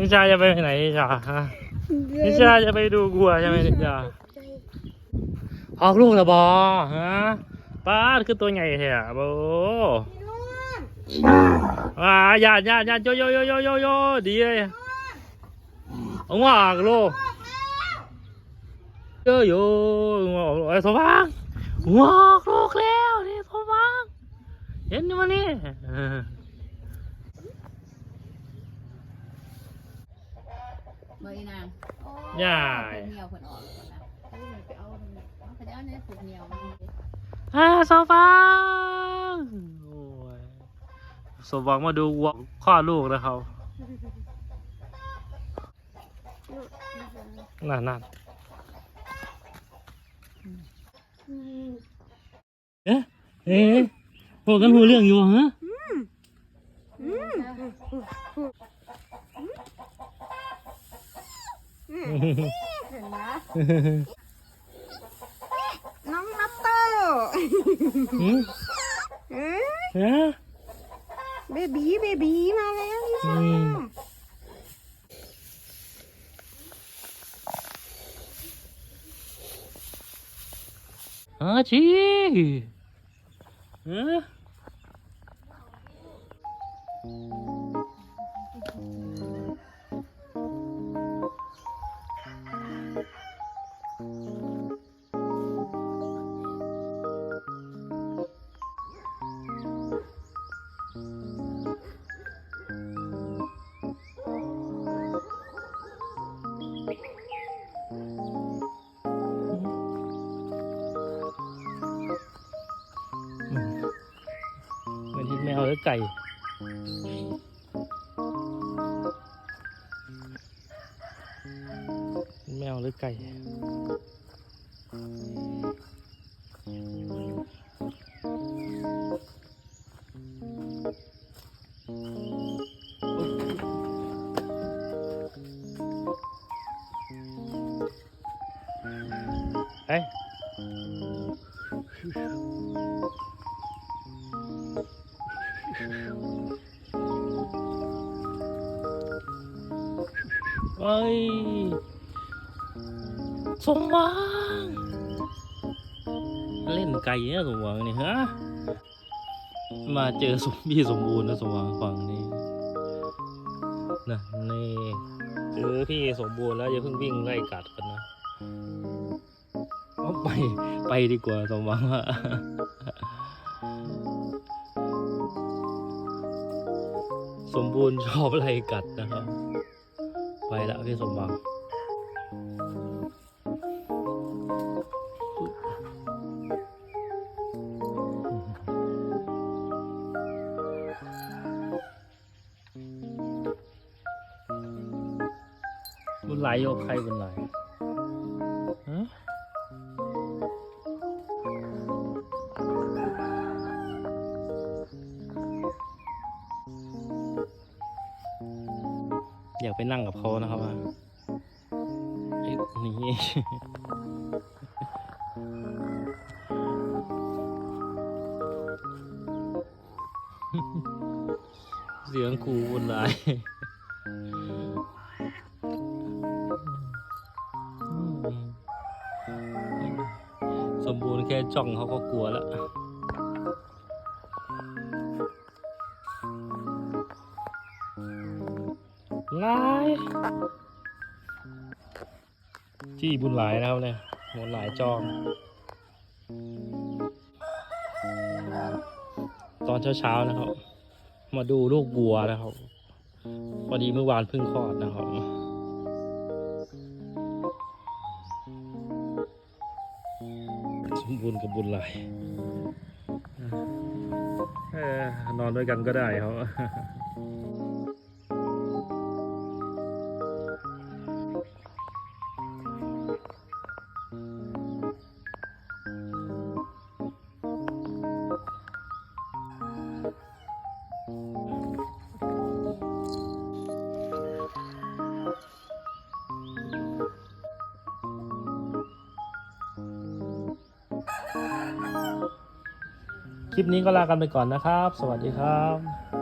นิชาจะไปไหนนิชาฮะนิชาจะไปดูวัวใช่ไหมนิชาออกลูกแล้วบอฮะป้าดคือตัวใหญ่แท้อะโบอ่าญาติญาติญาติโยโยโยโยโยโยดีเลยเอางอกลูกโยโย่งอกไอ้สว่างงอกลูกแล้วนี่สว่างเห็นมั้ยนี่เออ เบอร์อีนางใหญ่ผูกเหนียวคนออกก่อนนะไปเอาไปเอาเนี่ยผูกเหนียวมันอ่าสว่างโอ้ยสว่างมาดูวัวข้อลูกนะครับนั่นนั่นเอ๊ะเอ๊ะพวกกันหูเรื่องอยู่ฮะ เห็นไหมน้องนัตเตอร์หืมเอ๊ะฮะเบบีเบบีมาแล้วนิชาอืมอาชีฮะ มือนที่แมวหรือไก่แมวหรือไก่ เฮ้ยเฮ้ยสมหวังเล่นไก่เนี่ยสมหวังนี่ฮะมาเจอสมพี่สมบูรณ์นะสมหวังฝั่งนี้นะนี่เจอพี่สมบูรณ์แล้วอย่าเพิ่งวิ่งไล่กัดกันนะ ไปไปดีกว่าสมหวังอะสมบูรณ์ชอบอะไล่กัดนะครับ ไปละพี่สมบังบุญไหลโยกใครบุญไหล อยากไปนั่งกับเขานะครับว่าเอ๊ะนี่เสียงครูบุญหลายสมบูรณ์แค่จ้องเขาก็กลัวแล้ว หลายที่บุญหลายนะครับเนี่ยบุญหลายจอง ตอนเช้าๆนะครับ มาดูลูกบัวนะครับพอดีเมื่อวานเพิ่งคลอดนะครับสมบูรณ์กับบุญหลายเออนอนด้วยกันก็ได้ครับ คลิปนี้ก็ลากันไปก่อนนะครับ สวัสดีครับ